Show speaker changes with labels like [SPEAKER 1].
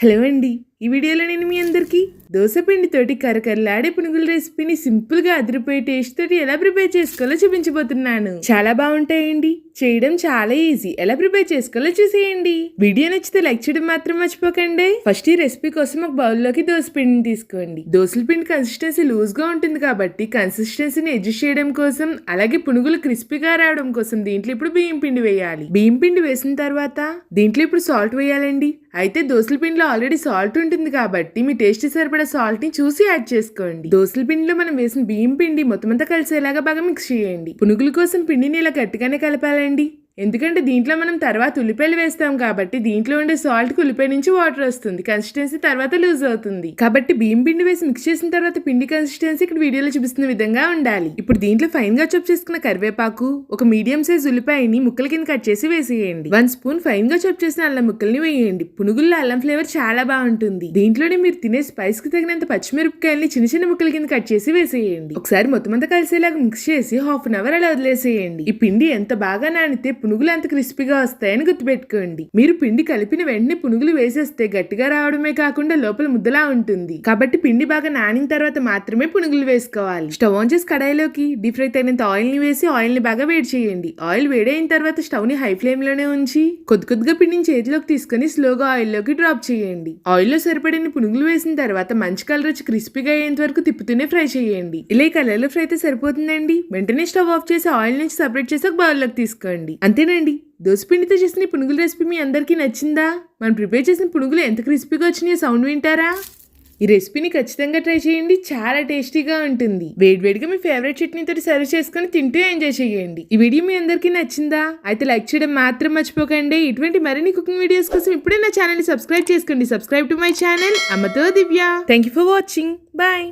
[SPEAKER 1] Hello అండి. ఈ వీడియోలో నేను మీ అందరికీ దోశపిండితోటి కరకరలాడే పునుగుల రెసిపీని సింపుల్గా అదిరిపోయే టేస్ట్ తోటి ఎలా ప్రిపేర్ చేసుకోవాలో చూపించబోతున్నాను. చాలా బాగుంటాయండి. చేయడం చాలా ఈజీ ఎలా ప్రిపేర్ చేసుకోవాలో చూసేయండి. వీడియో నచ్చితే లైక్ చేయడం మాత్రం మర్చిపోకండి. ఫస్ట్ ఈ రెసిపీ కోసం ఒక బౌల్లోకి దోస పిండిని తీసుకోండి. దోశల పిండి కన్సిస్టెన్సీ లూజ్గా ఉంటుంది కాబట్టి కన్సిస్టెన్సీని అడ్జస్ట్ చేయడం కోసం అలాగే పునుగులు క్రిస్పీగా రావడం కోసం దీంట్లో ఇప్పుడు బియ్యం పిండి వేయాలి. బియ్యం పిండి వేసిన తర్వాత దీంట్లో ఇప్పుడు సాల్ట్ వేయాలండి. అయితే దోసల పిండిలో ఆల్రెడీ సాల్ట్ ఉంటుంది ఉంటుంది కాబట్టి మీ టేస్ట్ సరిపడా సాల్ట్ని చూసి యాడ్ చేసుకోండి. దోసల పిండిలో మనం వేసిన బియ్యం పిండి మొత్తం అంతా కలిసేలాగా బాగా మిక్స్ చేయండి. పునుగుల కోసం పిండిని ఇలా గట్టిగానే కలపాలండి. ఎందుకంటే దీంట్లో మనం తర్వాత ఉల్లిపాయలు వేస్తాం కాబట్టి దీంట్లో ఉండే సాల్ట్ ఉల్లిపాయ నుంచి వాటర్ వస్తుంది. కన్సిస్టెన్సీ తర్వాత లూజ్ అవుతుంది. కాబట్టి బియ్యం పిండి వేసి మిక్స్ చేసిన తర్వాత పిండి కన్సిస్టెన్సీ ఇక్కడ వీడియోలో చూపిస్తున్న విధంగా ఉండాలి. ఇప్పుడు దీంట్లో ఫైన్గా చాప్ చేసుకున్న కరివేపాకు ఒక మీడియం సైజ్ ఉల్లిపాయని ముక్కల కింద కట్ చేసి వేసేయండి. వన్ స్పూన్ ఫైన్గా చాప్ చేసిన అల్లం ముక్కల్ని వేయండి. పునుగుల్లో అల్లం ఫ్లేవర్ చాలా బాగుంటుంది. దీంట్లోనే మీరు తినే స్పైస్కి తగినంత పచ్చిమిరపకాయల్ని చిన్న చిన్న ముక్కల కింద కట్ చేసి వేసేయండి. ఒకసారి మొత్తం అంతా కలిసేలాగా మిక్స్ చేసి హాఫ్ అన్ అవర్ అలా వదిలేసేయండి. ఈ పిండి ఎంత బాగా నానితే పునుగులు అంత క్రిస్పీగా వస్తాయని గుర్తుపెట్టుకోండి. మీరు పిండి కలిపిన వెంటనే పునుగులు వేసేస్తే గట్టిగా రావడమే కాకుండా లోపల ముద్దలా ఉంటుంది. కాబట్టి పిండి బాగా నానిన తర్వాత మాత్రమే పునుగులు వేసుకోవాలి. స్టవ్ ఆన్ చేసి కడాయిలోకి డీప్ ఫ్రై తగినంత ఆయిల్ని వేసి ఆయిల్ని బాగా వేడి చేయండి. ఆయిల్ వేడైన తర్వాత స్టవ్ని హై ఫ్లేమ్లోనే ఉంచి కొద్ది కొద్దిగా పిండిని చేతిలోకి తీసుకొని స్లోగా ఆయిల్లోకి డ్రాప్ చేయండి. ఆయిల్లో సరిపడిన పునుగులు వేసిన తర్వాత మంచి కలర్ వచ్చి క్రిస్పీగా అయ్యేంత వరకు తిప్పుతూనే ఫ్రై చేయండి. ఇలా ఈ కలర్లో ఫ్రై అయితే సరిపోతుందండి. వెంటనే స్టవ్ ఆఫ్ చేసి ఆయిల్ నుంచి సపరేట్ చేసి ఒక బౌల్లోకి తీసుకోండి. అంతేనండి. దోసపిండితో చేసిన ఈ పునుగుల రెసిపీ మీ అందరికీ నచ్చిందా? మనం ప్రిపేర్ చేసిన పునుగులు ఎంత క్రిస్పీగా వచ్చినాయో సౌండ్ వింటారా? ఈ రెసిపీని ఖచ్చితంగా ట్రై చేయండి. చాలా టేస్టీగా ఉంటుంది. వేడివేడిగా మీ ఫేవరెట్ చట్నీతో సర్వ్ చేసుకుని తింటూ ఎంజాయ్ చేయండి. ఈ వీడియో మీ అందరికీ నచ్చిందా? అయితే లైక్ చేయడం మాత్రం మర్చిపోకండి. ఇటువంటి మరిన్ని కుకింగ్ వీడియోస్ కోసం ఇప్పుడే నా ఛానల్ని సబ్స్క్రైబ్ చేసుకోండి. Subscribe to my channel. అమ్మతో Divya. Thank you for watching. Bye.